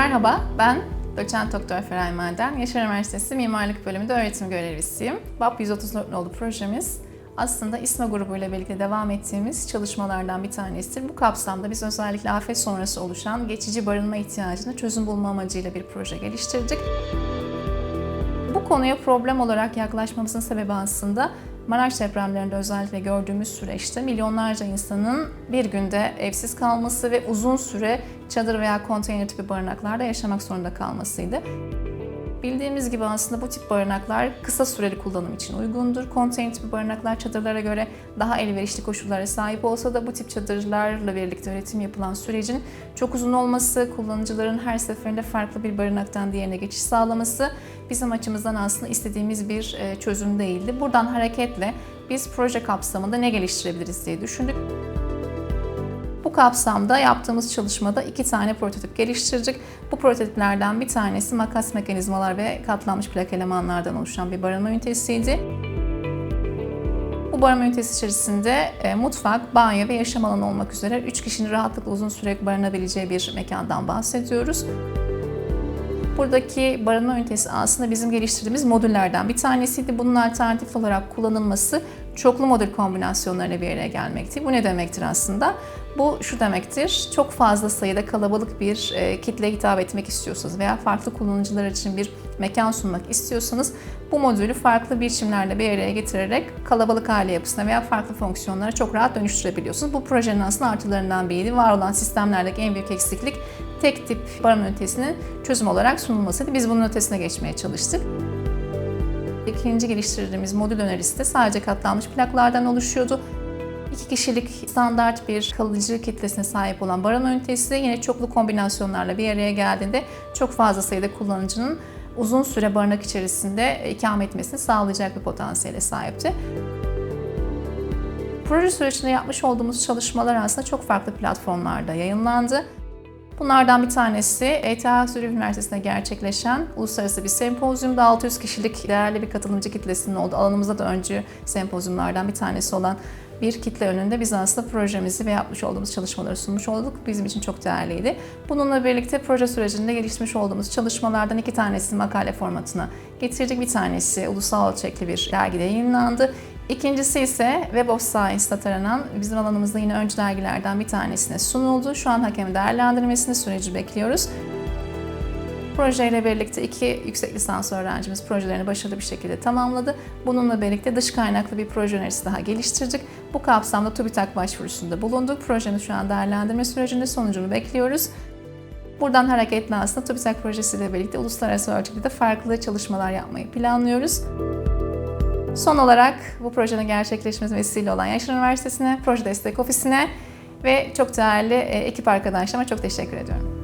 Merhaba, ben doçent doktor Feray Maden. Yaşar Üniversitesi Mimarlık Bölümünde öğretim görevlisiyim. BAP 134 nolu projemiz aslında İSMA grubuyla birlikte devam ettiğimiz çalışmalardan bir tanesidir. Bu kapsamda biz özellikle afet sonrası oluşan geçici barınma ihtiyacına çözüm bulma amacıyla bir proje geliştirdik. Bu konuya problem olarak yaklaşmamızın sebebi aslında Maraş depremlerinde özellikle gördüğümüz süreçte milyonlarca insanın bir günde evsiz kalması ve uzun süre çadır veya konteyner tipi barınaklarda yaşamak zorunda kalmasıydı. Bildiğimiz gibi aslında bu tip barınaklar kısa süreli kullanım için uygundur. Konteyner tipi barınaklar çadırlara göre daha elverişli koşullara sahip olsa da bu tip çadırlarla birlikte üretim yapılan sürecin çok uzun olması, kullanıcıların her seferinde farklı bir barınaktan diğerine geçiş sağlaması bizim açımızdan aslında istediğimiz bir e, çözüm değildi. Buradan hareketle biz proje kapsamında ne geliştirebiliriz diye düşündük. Bu kapsamda yaptığımız çalışmada iki tane prototip geliştirdik. Bu prototiplerden bir tanesi makas mekanizmalar ve katlanmış plak elemanlardan oluşan bir barınma ünitesiydi. Bu barınma ünitesi içerisinde e, mutfak, banyo ve yaşam alanı olmak üzere 3 kişinin rahatlıkla uzun süre barınabileceği bir mekandan bahsediyoruz. Buradaki barınma ünitesi aslında bizim geliştirdiğimiz modüllerden bir tanesiydi. Bunun alternatif olarak kullanılması çoklu modül kombinasyonlarına bir araya gelmekti. Bu ne demektir aslında? Bu şu demektir, çok fazla sayıda kalabalık bir e, kitleye hitap etmek istiyorsanız veya farklı kullanıcılar için bir mekan sunmak istiyorsanız bu modülü farklı biçimlerle bir araya getirerek kalabalık aile yapısına veya farklı fonksiyonlara çok rahat dönüştürebiliyorsunuz. Bu projenin aslında artılarından biriydi. Var olan sistemlerdeki en büyük eksiklik tek tip barınma ünitesinin çözüm olarak sunulmasıydı. Biz bunun ötesine geçmeye çalıştık. İkinci geliştirdiğimiz modül önerisi de sadece katlanmış plaklardan oluşuyordu. İki kişilik standart bir kalıcı kitlesine sahip olan barınma ünitesi yine çoklu kombinasyonlarla bir araya geldiğinde çok fazla sayıda kullanıcının uzun süre barınak içerisinde ikamet etmesini sağlayacak bir potansiyele sahipti. Proje sürecinde yapmış olduğumuz çalışmalar aslında çok farklı platformlarda yayınlandı. Bunlardan bir tanesi ETH Zürich Üniversitesi'nde gerçekleşen uluslararası bir sempozyumda 600 kişilik değerli bir katılımcı kitlesinin olduğu alanımızda da öncü sempozyumlardan bir tanesi olan bir kitle önünde biz aslında projemizi ve yapmış olduğumuz çalışmaları sunmuş olduk. Bizim için çok değerliydi. Bununla birlikte proje sürecinde geliştirmiş olduğumuz çalışmalardan iki tanesini makale formatına getirdik. Bir tanesi ulusal ölçekli bir dergide yayınlandı. İkincisi ise Web of Science'da taranan bizim alanımızda yine öncü dergilerden bir tanesine sunuldu. Şu an hakem değerlendirmesini süreci bekliyoruz. Projeyle birlikte iki yüksek lisans öğrencimiz projelerini başarılı bir şekilde tamamladı. Bununla birlikte dış kaynaklı bir proje önerisi daha geliştirdik. Bu kapsamda TÜBİTAK başvurusunda bulunduk. Projemiz şu an değerlendirme sürecinde sonucunu bekliyoruz. Buradan hareketle aslında TÜBİTAK projesiyle birlikte uluslararası ölçekte de farklı çalışmalar yapmayı planlıyoruz. Son olarak bu projenin gerçekleşmesi vesile olan Yaşar Üniversitesi'ne, Proje Destek Ofisi'ne ve çok değerli ekip arkadaşlarıma çok teşekkür ediyorum.